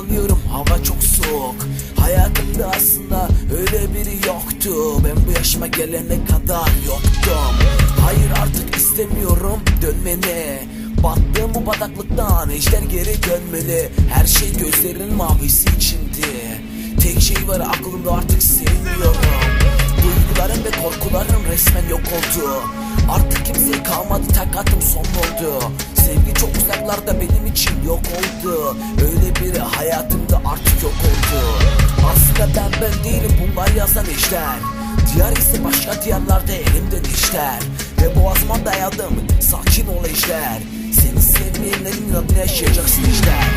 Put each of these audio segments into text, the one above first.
ağlıyorum hava çok soğuk. Hayatımda aslında öyle biri yoktu. Ben bu yaşıma gelene kadar yoktum. Hayır artık istemiyorum dönmeni Battığım bu bataklıktan ejder geri dönmeli. Her şey gözlerinin mavisi içindi Tek şey var aklımda artık sevmiyorum. Duygularım ve korkularım resmen yok oldu. Artık kimseye kalmadı takatım son oldu Sevgi çok uzaklarda benim için yok oldu. Öyle biri hayatımda artık yok oldu. Aslında ben ben değilim bunlar yazan ejder Diyar ise başka diyarlarda elimden işler Ve boğazıma dayadım sakin ol ejder Seni sevmeyenlerin inadına yaşayacaksın ejder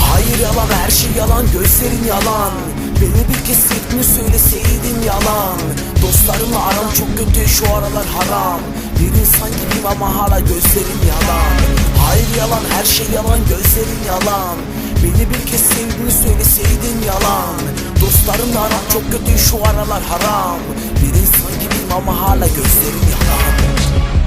Hayır yalan her şey yalan gözlerin yalan. Beni bir kez sevdiğini söyleseydin yalan. Dostlarımla aram çok kötü şu aralar haram. Bir insan gibiyim ama hala gözlerim yalan Hayır yalan her şey yalan gözlerin yalan. Beni bir kez sevdiğini söyleseydin yalan. Dostlarımla aram çok kötü şu aralar haram. Bir insan gibiyim ama hala gözlerim yalan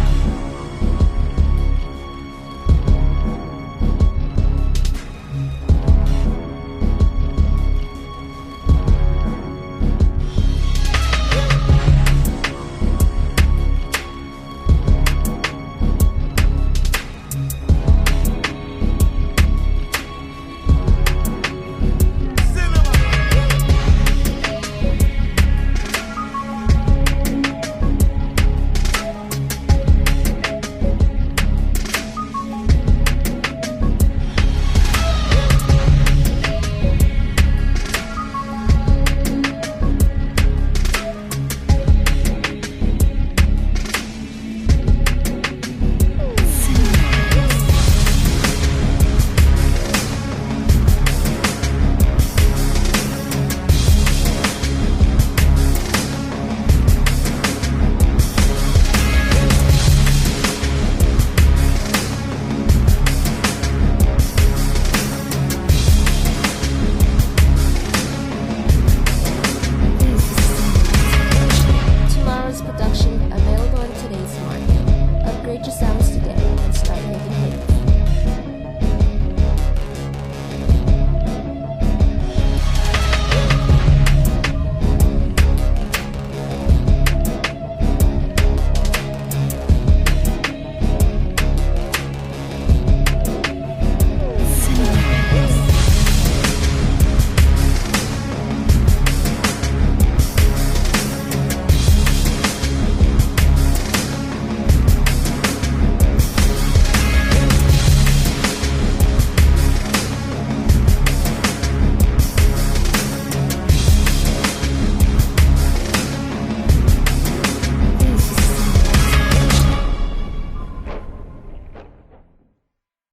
just